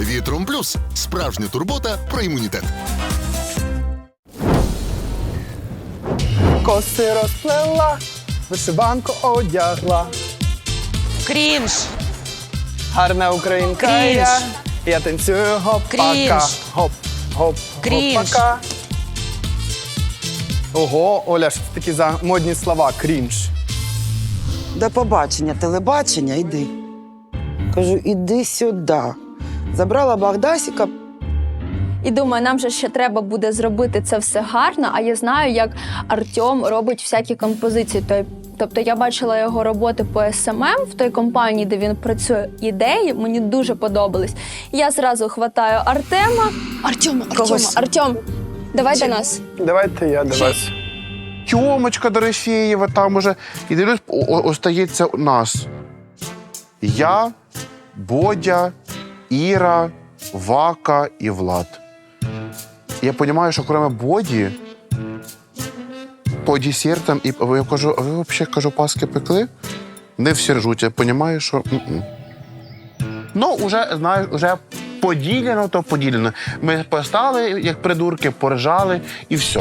Вітром плюс справжня турбота про імунітет. Коси розплела, вишиванку одягла. Крінж. Гарна українка Крінж. я. Я танцюю гопака. Крінж. Хоп, хоп, Крінж. гопака. Ого, Оля, що це такі за модні слова? Крінж. До побачення, телебачення, йди. Кажу, іди сюди. Забрала Багдасіка, І думаю, нам же ще треба буде зробити це все гарно. А я знаю, як Артем робить всякі композиції. Тобто я бачила його роботи по СММ в той компанії, де він працює. Ідеї мені дуже подобались. Я зразу хватаю Артема. Артем, Артем, Когось. Артем, давай до нас. Давайте я до вас. Тьомочка Дорофєєва там уже. І дивлюсь, о- о- остається нас. Я, Бодя, Іра, Вака і Влад. Я розумію, що окремо Боді по десертам, і я кажу, а ви взагалі кажу, паски пекли? Не всі ржуть, я розумію, що. м-м. Ну, вже, знаєш, вже поділено, то поділено. Ми постали, як придурки, поржали і все.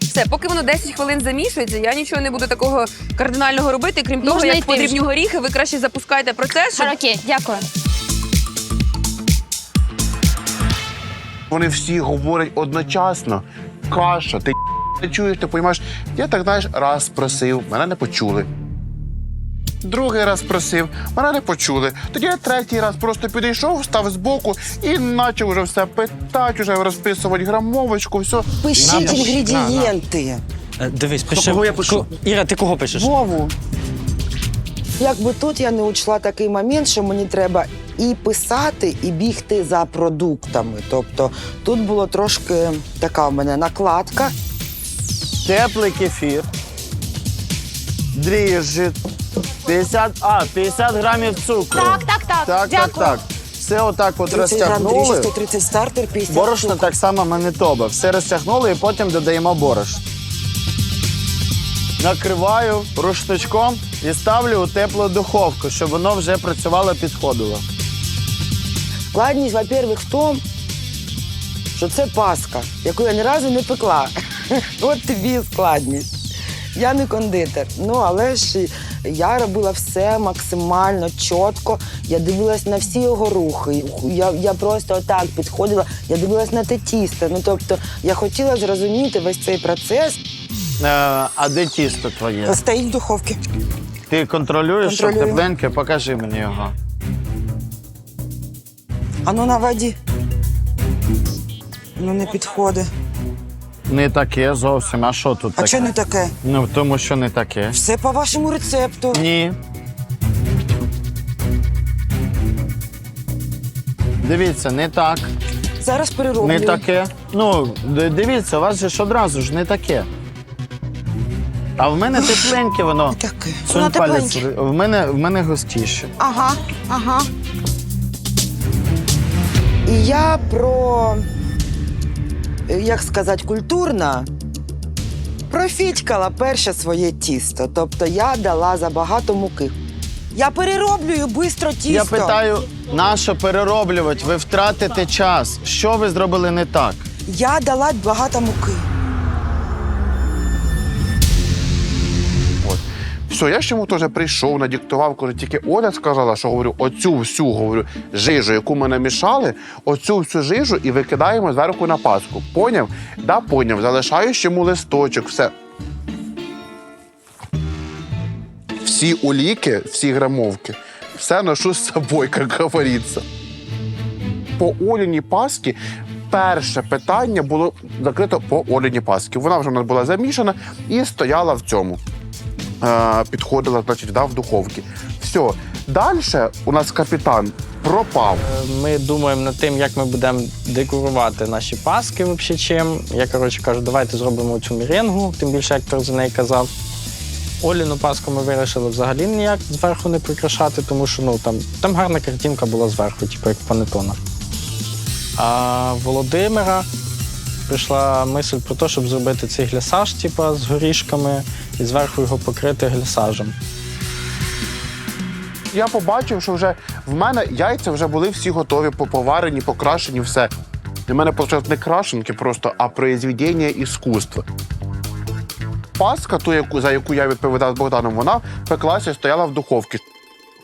Все, поки воно 10 хвилин замішується, я нічого не буду такого кардинального робити. Крім того, Можна як йти подрібню вже. горіхи, ви краще запускайте процес. Щоб... Окей, дякую. Вони всі говорять одночасно. Каша, ти не чуєш, ти розумієш. Я так знаєш, раз просив, мене не почули. Другий раз просив, мене не почули. Тоді я третій раз просто підійшов, став збоку і почав вже все питати, вже розписувати грамовочку, все. пишіть інгредієнти. Е, Дивись, пиши. кого я пишу? Ко- Іра, ти кого пишеш? Вову. Якби тут я не учла такий момент, що мені треба і писати, і бігти за продуктами. Тобто тут було трошки така в мене накладка. Теплий кефір. Дріжджі. 50, а, 50 грамів цукру. Так, так, так. Так, так, Дякую. так. Все отак от 30 грам дріжджі, розтягнули. 130 стартер, 50 Борошно так само Манитоба. Все розтягнули і потім додаємо борошно. Накриваю рушничком і ставлю у теплу духовку, щоб воно вже працювало, підходило. Складність, во-первых, в тому, що це паска, яку я ні разу не пекла. От тобі і складність. Я не кондитер. Ну, але ж я робила все максимально чітко. Я дивилась на всі його рухи. Я, я просто отак підходила, я дивилась на те тісто. Ну, тобто, я хотіла зрозуміти весь цей процес. Е, а де тісто твоє? Стоїть в духовці. Ти контролюєш, щоб Контролюю. тепленьке? Покажи мені його. Ану на воді. Ну, не підходить. Не таке зовсім. А що тут А таке? чого не таке? Ну, тому що не таке. Все по вашому рецепту. Ні. Дивіться, не так, Зараз перероблю. не таке. Ну, д- дивіться, у вас же ж одразу ж не таке. А в мене тепленьке воно. Таке. Сунь Воно палець. тепленьке. В мене, в мене густіше. Ага, ага. І я про, як сказати, культурно профітькала перше своє тісто. Тобто я дала забагато муки. Я перероблюю швидко тісто. Я питаю, нащо перероблювати? Ви втратите час. Що ви зробили не так? Я дала багато муки. Все, я ж йому теж прийшов, надіктував, кажу, тільки Оля сказала, що говорю, оцю всю говорю, жижу, яку ми намішали, оцю всю жижу і викидаємо зверху на паску. Поняв? Да, поняв. Залишаєш йому листочок, все. Всі уліки, всі грамовки, все ношу з собою, як говориться. По Оліній паски перше питання було закрито по Оліній паски. Вона вже в нас була замішана і стояла в цьому підходила, значить, да, в духовці. Все. Далі у нас капітан пропав. Ми думаємо над тим, як ми будемо декорувати наші паски взагалі чим. Я коротше кажу, давайте зробимо цю міренгу, тим більше Ектор за неї казав. Оліну паску ми вирішили взагалі ніяк зверху не прикрашати, тому що ну, там, там гарна картинка була зверху, типу як панетона. А Володимира прийшла мисль про те, щоб зробити цей глясаж, типу, з горішками, і зверху його покрити глясажем. я побачив, що вже в мене яйця вже були всі готові, поповарені, покрашені, все. В мене почав не крашенки просто, а произведення іскусства. Паска, ту, яку, за яку я відповідав з Богданом, вона пеклася і стояла в духовці.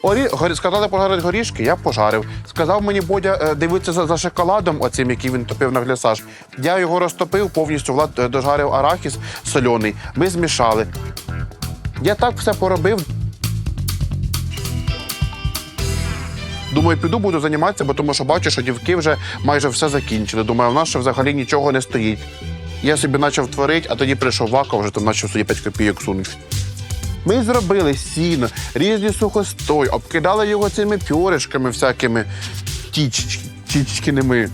Орі... горі- Сказали пожарити горішки, я пожарив. Сказав мені Бодя е, дивитися за, за шоколадом, оцим, який він топив на глясаж. Я його розтопив, повністю Влад е, дожарив арахіс сольоний. Ми змішали. Я так все поробив. Думаю, піду буду займатися, бо тому що бачу, що дівки вже майже все закінчили. Думаю, в нас ще взагалі нічого не стоїть. Я собі почав творити, а тоді прийшов Вака, вже там почав собі 5 копійок сунути. Ми зробили сіно, різні сухостой, обкидали його цими пьоришками всякими птічкиними.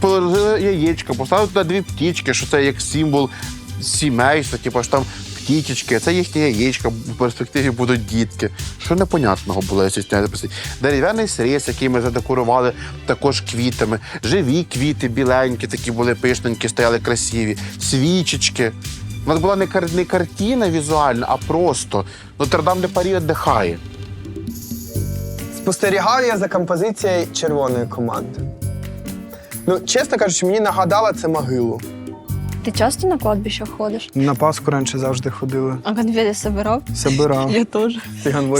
Положили яєчко, поставили туди дві птічки, що це як символ сімейства, типу, що там птічечки, це їхнє яєчко, в перспективі будуть дітки. Що непонятного було, якщо сняти записати. Дерев'яний сріз, який ми задекорували також квітами. Живі квіти, біленькі, такі були пишненькі, стояли красиві, свічечки. У нас була не, кар... не картина візуальна, а просто Нотр-Дам де Парі віддихає. Спостерігав я за композицією червоної команди. Ну, чесно кажучи, мені нагадала це могилу. Ти часто на кладбище ходиш? На Пасху раніше завжди ходили. А конфети собирав? Собирав. Я теж.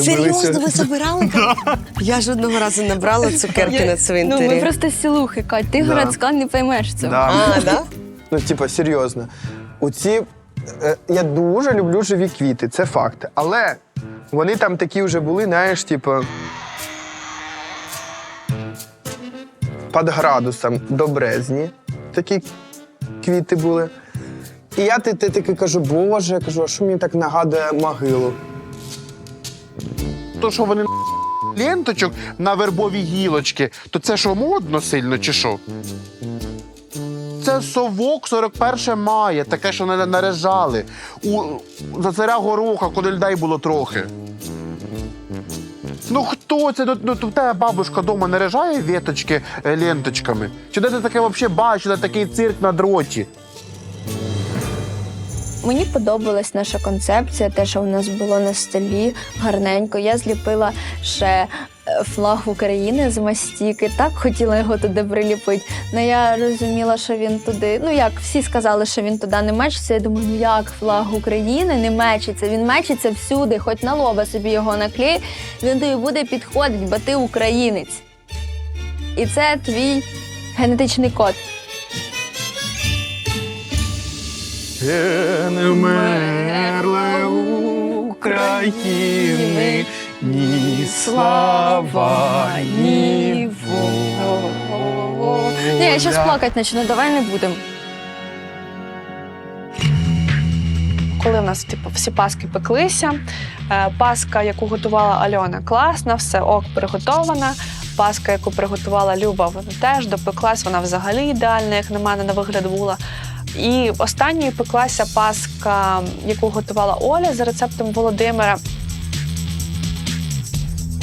Серйозно, ви собирали? Я жодного разу не брала цукерки на Ну, цвинтарі. ми просто сілухи, Кать. Ти городська не поймеш цього. А, да? Ну, типа, серйозно. У ці. Е, Я дуже люблю живі квіти, це факти. Але вони там такі вже були, знаєш, типу. Під градусом до брезні. Такі квіти були. І я ти, ти, таки кажу, боже, кажу, а що мені так нагадує могилу? То, що вони ленточок на вербові гілочки, то це що модно сильно чи що? Це совок 41 мая, таке, що не наряжали. У, за царя гороха, коли людей було трохи. Ну хто це? Ну, ну, тебе бабушка вдома наряжає віточки е, ленточками? Чи де ти таке взагалі бачила, такий цирк на дроті? Мені подобалась наша концепція, те, що в нас було на столі гарненько. Я зліпила ще флаг України з мастіки. Так хотіла його туди приліпити. Але я розуміла, що він туди. Ну як всі сказали, що він туди не мечиться. Я думаю, ну як флаг України не мечиться? Він мечиться всюди, хоч на лоба собі його наклей, він тобі буде підходити, бо ти українець. І це твій генетичний код. Не вмерли України, ні слава, ні Ні, я зараз плакати почну, давай не будемо. коли в нас типу, всі паски пеклися. е, Паска, яку готувала Альона, класна, все ок, приготована. Паска, яку приготувала Люба, вона теж допеклась, вона взагалі ідеальна, як на мене, на вигляд була. І останньою пеклася паска, яку готувала Оля за рецептом Володимира.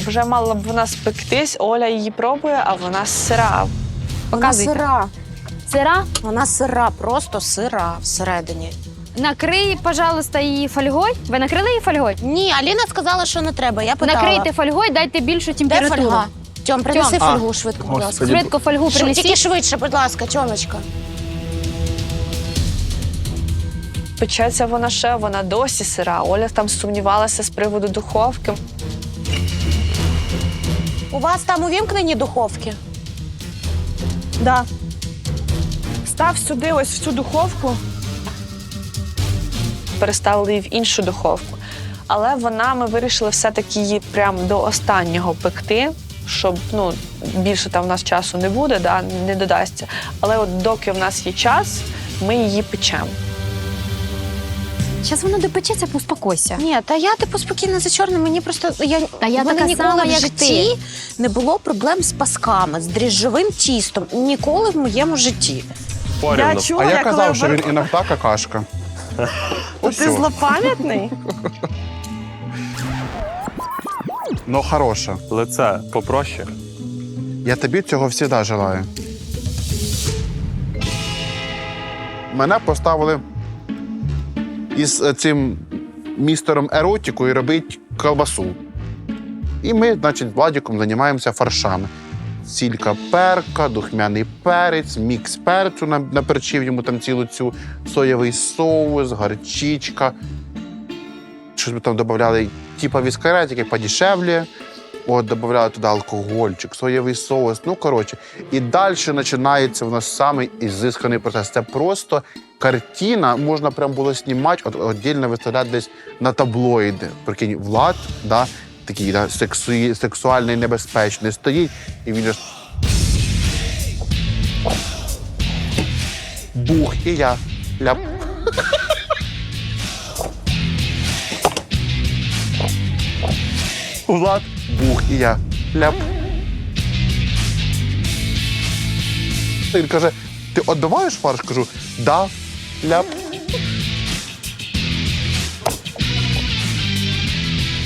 Вже мала б вона спектись, Оля її пробує, а вона сира. Вона Показуйте. сира. Сира, Вона сира, просто сира всередині. накрий, пожалуйста, її фольгою. Ви накрили її фольгою? Ні, Аліна сказала, що не треба. Я питала. Накрийте фольгою, дайте більшу Де температуру. фольга? Тьом, принеси Тьом. фольгу швидко, будь ласка. Господи. Швидко фольгу принесіть. Тільки швидше, будь ласка, Тьомочка. Печеться вона ще, вона досі сира. Оля там сумнівалася з приводу духовки. У вас там увімкнені духовки? Да. Став сюди, ось в цю духовку. Переставили її в іншу духовку. Але вона, ми вирішили все-таки її прям до останнього пекти, щоб ну, більше там в нас часу не буде, да, не додасться. Але от доки в нас є час, ми її печемо. Зараз воно допечеться, успокойся. Ні, та я типу спокійно за чорним. Мені просто я, Та я в мене така ніколи сама, в як житті не було проблем з пасками, з дріжджовим тістом. Ніколи в моєму житті. Я чула, а я казав, коли що ви- він іноді какашка. Ось Ти злопам'ятний? Ну, хороша. Лице попроще. Я тобі цього завжди желаю. Мене поставили із е, цим містером еротікою робить колбасу. І ми, значить, Владіком займаємося фаршами. Сілька перка, духмяний перець, мікс перцю на- наперчив йому там цілу цю соєвий соус, гарчичка. Щось ми там додавали, типа віскаретики подешевле. От, додавали туди алкогольчик, соєвий соус. Ну, коротше. І далі починається у нас самий ізисканий процес. Це просто картина, можна прям було знімати, от, віддільно виставляти десь на таблоїди. Прикинь, Влад, да, такий да, сексуї, сексуальний, небезпечний, стоїть, і він ж. Бух, і я. Ляп. Влад, бух, і я. Ляп. Він каже: ти відбиваєш фарш? Кажу, да, ляп.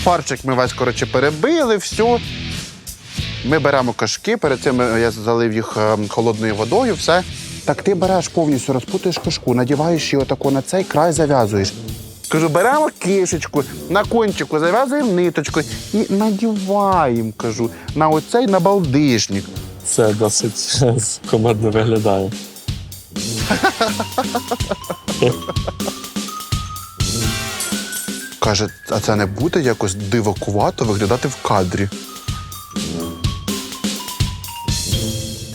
Фарчик ми весь коротше перебили, все. Ми беремо кашки, перед цим я залив їх е, холодною водою, все. Так ти береш повністю, розпутуєш кашку, надіваєш її отако на цей край, зав'язуєш. Кажу, беремо кишечку, на кончику зав'язуємо ниточку і надіваємо, кажу, на оцей набалдишник. Це досить командно виглядає. Каже, а це не буде якось дивакувато виглядати в кадрі.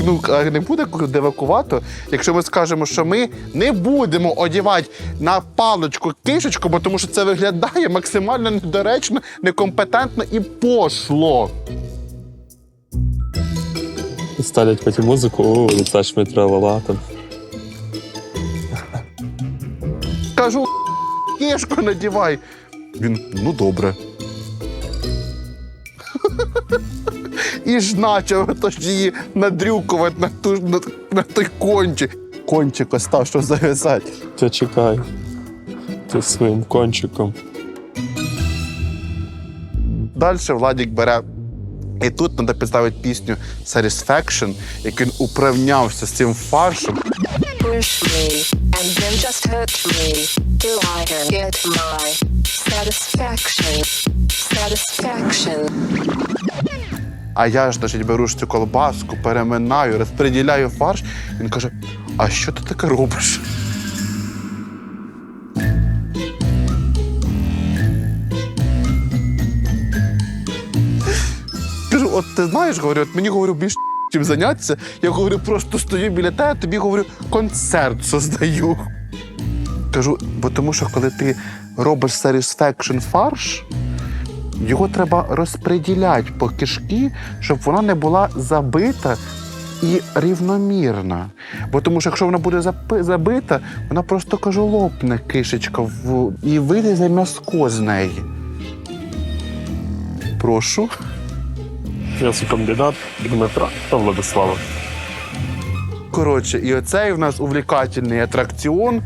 Ну, а не буде дивакувато, якщо ми скажемо, що ми не будемо одягати на паличку кишечку, бо тому що це виглядає максимально недоречно, некомпетентно і пошло. Ставлять потім музику, о, літач ми тралала там. Кажу, кишку надівай. Він, ну добре. І ж почав тож її надрюкувати на, ту, на, на той кончик. Кончик остав, що зав'язати. Ти чекай. Ти своїм кончиком. Далі Владік бере. І тут треба підставити пісню Satisfaction, як він управнявся з цим фаршем. Satisfaction. Satisfaction. А я ж значить, беру ж цю колбаску, переминаю, розподіляю фарш. Він каже: А що ти таке робиш? Кажу, от ти знаєш, говорю, от мені говорю, більш чим зайнятися. Я говорю, просто стою біля тебе, тобі говорю, концерт создаю. Кажу, бо тому що коли ти робиш satisfaction фарш, його треба розподіляти по кишки, щоб вона не була забита і рівномірна. Бо тому що якщо вона буде забита, вона просто кажу, лопне кишечка в... і вилізе м'язко з неї. Прошу. М'ясокомбінат Дмитра та Владислава. Коротше, і оцей в нас увлікательний атракціон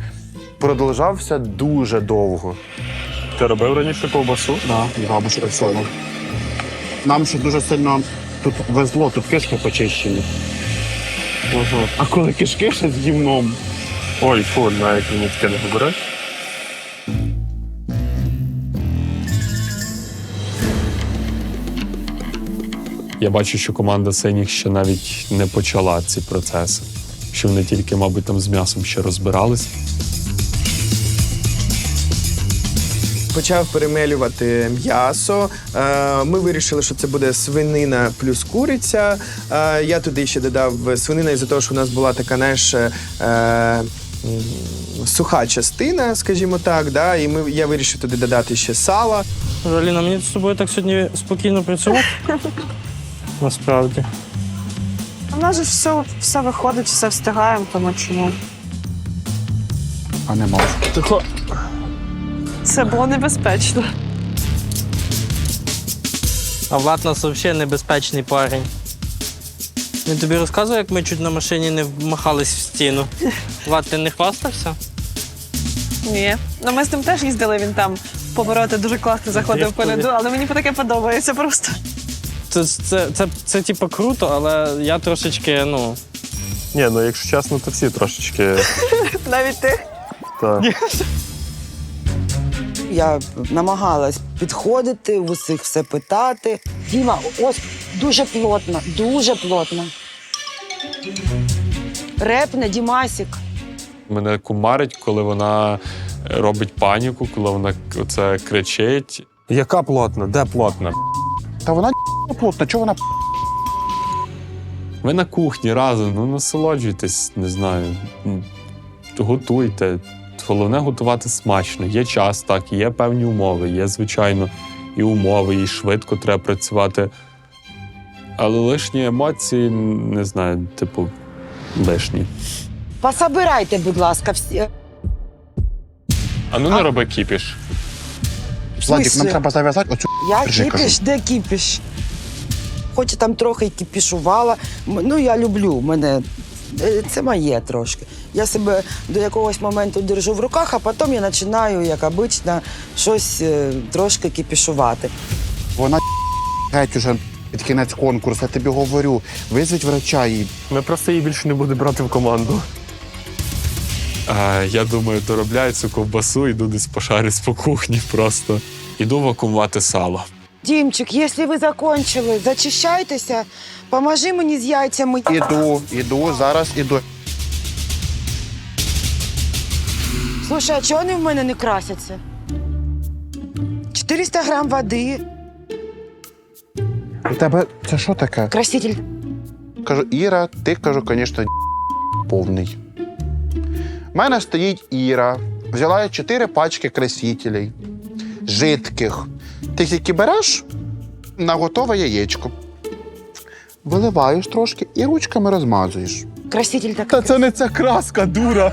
продовжався дуже довго. Ти робив раніше ковбасу? Да, бабушка працювала. Нам ще дуже сильно тут везло, тут кишки почищені. Ага. А коли кишки ще з гімном. Ой, фу, навіть мені таке не говорить. Я бачу, що команда синіх ще навіть не почала ці процеси. Що вони тільки, мабуть, там з м'ясом ще розбирались. Почав перемелювати м'ясо. Е, Ми вирішили, що це буде свинина плюс куриця. Е, Я туди ще додав свинина із-за того, що у нас була така, знаєш, е, суха частина, скажімо так. Да? І ми, я вирішив туди додати ще сала. Аліна, мені з тобою так сьогодні спокійно працювати. Насправді. У нас же все, все виходить, все встигаємо, тому чому. А не можу. Тихо. Це було небезпечно. А Влад у нас взагалі небезпечний парень. Він тобі розказував, як ми чуть на машині не вмахались в стіну. Влад, ти не хвастався? Ні. Ну ми з ним теж їздили, він там повороти дуже класно заходив по льоду, але мені таке подобається просто. Це, це, це, це, це типу круто, але я трошечки, ну. Ні, ну якщо чесно, то всі трошечки. Навіть ти. Так. Я намагалась підходити, в усіх все питати. Діма, ось дуже плотно, дуже плотно. Репне, Дімасік. Мене кумарить, коли вона робить паніку, коли вона це кричить. Яка плотна? Де плотна? Та вона плотна, чого вона Ви на кухні разом, ну насолоджуйтесь, не знаю. Готуйте. Головне готувати смачно. Є час, так, є певні умови, є, звичайно, і умови, і швидко треба працювати. Але лишні емоції, не знаю, типу, лишні. Пособирайте, будь ласка, всі. А ну не роби кіпіш. Владик, нам треба зав'язати оцю Я Держи, кіпіш, де кіпіш? Хоч там трохи й кіпішувала. М- Ну, я люблю, мене це моє трошки. Я себе до якогось моменту держу в руках, а потім я починаю, як обично, щось е, трошки кіпішувати. Вона геть уже під кінець конкурсу, я тобі говорю. Визвіть врача і Ми просто її більше не будемо брати в команду. А, я думаю, доробляю цю ковбасу, йду десь пошарюсь по кухні просто. Іду вакуумувати сало. Дімчик, якщо ви закончили, зачищайтеся, поможи мені з яйцями. іду, іду, зараз іду. Слушай, а чого вони в мене не красяться? 400 грам води, У тебе це що таке? краситель. Кажу, Іра, ти кажу, звісно, повний. У мене стоїть Іра. Взяла я чотири пачки красителей, жидких. Тих, тільки береш на готове яєчко. Виливаєш трошки і ручками розмазуєш. Краситель так. Та це не ця краска, дура.